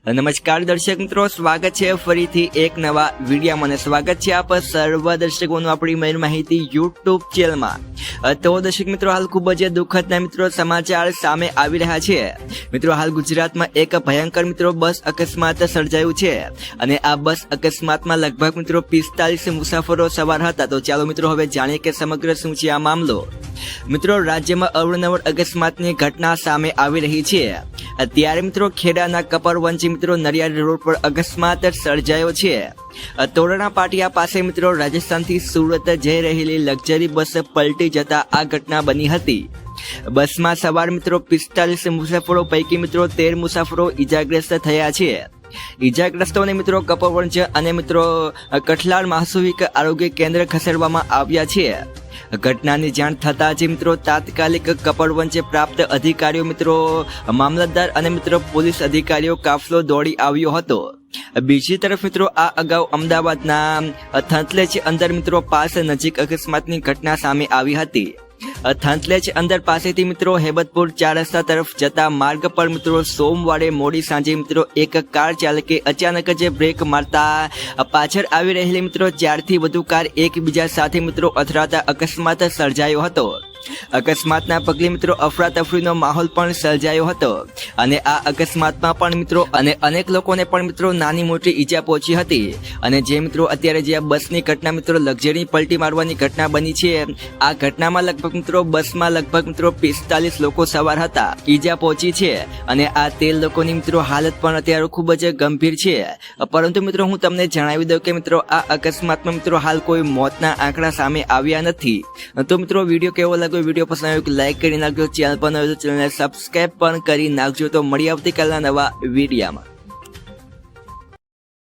નમસ્કાર દર્શક મિત્રો, સ્વાગત છે ફરીથી એક નવા વિડીયોમાં અને સ્વાગત છે આપ સર્વ દર્શકોનું આપણી મેન માહિતી યુટ્યુબ ચેનલમાં. તો દર્શક મિત્રો, હાલ ખૂબ જ દુઃખદના મિત્રો સમાચાર સામે આવી રહ્યા છે. મિત્રો, હાલ ગુજરાતમાં એક ભયંકર મિત્રો બસ અકસ્માત સર્જાયું છે અને આ બસ અકસ્માતમાં લગભગ મિત્રો પિસ્તાલીસ મુસાફરો સવાર હતા. તો ચાલો મિત્રો, હવે જાણીએ કે સમગ્ર શું છે આ મામલો. મિત્રો, રાજ્યમાં અવનવર અકસ્માતની ઘટના સામે આવી રહી છે. ત્યારે મિત્રો ખેડાના કપરવંશી મિત્રો નરિયાદ રોડ પર અકસ્માત સર્જાયો છે. તોરણા પાટિયા પાસે મિત્રો રાજસ્થાનથી સુરત જઈ રહેલી લક્ઝરી બસ પલટી જતા આ ઘટના બની હતી. બસમાં સવાર મિત્રો પિસ્તાલીસ મુસાફરો પૈકી મિત્રો તેર મુસાફરો ઈજાગ્રસ્ત થયા છે. ઈજાગ્રસ્તોને મિત્રો કપરવંજ અને મિત્રો કઠલાળ માસુવિક આરોગ્ય કેન્દ્ર ખસેડવામાં આવ્યા છે. ઘટનાની જાણ થતાં જ મિત્રો તાત્કાલિક કપડવંચે પ્રાપ્ત અધિકારીઓ મિત્રો, મામલતદાર અને મિત્રો પોલીસ અધિકારીઓ કાફલો દોડી આવ્યો હતો. બીજી તરફ મિત્રો આ અગાઉ અમદાવાદના થંતલેજ અંદર મિત્રો પાસે નજીક અકસ્માતની ઘટના સામે આવી હતી. થંતલેજ અંદર પાસેથી મિત્રો હેબતપુર ચાર રસ્તા તરફ જતા માર્ગ પર મિત્રો સોમવારે મોડી સાંજે મિત્રો એક કાર ચાલકે અચાનક જ બ્રેક મારતા પાછળ આવી રહેલી મિત્રો ચારથી વધુ કાર એકબીજા સાથે મિત્રો અથડાતા અકસ્માત સર્જાયો હતો. અકસ્માતના પગલે મિત્રો અફરાતફરીનો માહોલ પણ સર્જાયો હતો. અને આ અકસ્માતમાં પણ મિત્રો અને અનેક લોકોને પણ મિત્રો નાની મોટી ઈજા પહોંચી હતી. અને જે મિત્રો અત્યારે જે આ બસની ઘટના મિત્રો લક્ઝરી પલટી મારવાની ઘટના બની છે, આ ઘટનામાં લગભગ મિત્રો બસમાં લગભગ મિત્રો પિસ્તાલીસ લોકો સવાર હતા. ઈજા પહોંચી છે અને આ તેર લોકોની મિત્રો હાલત પણ અત્યારે ખૂબ જ ગંભીર છે. પરંતુ મિત્રો હું તમને જણાવી દઉં કે મિત્રો આ અકસ્માતમાં મિત્રો હાલ કોઈ મોતના આંકડા સામે આવ્યા નથી. તો મિત્રો વીડિયો કેવો લાગ્યો વીડિયો પસંદ આવ્યો કે લાઈક કરી નાખજો. ચેનલ પર નવો ચેનલને સબસ્ક્રાઈબ પણ કરી નાખજો. તો મળી આવતીકાલના નવા વિડીયામાં.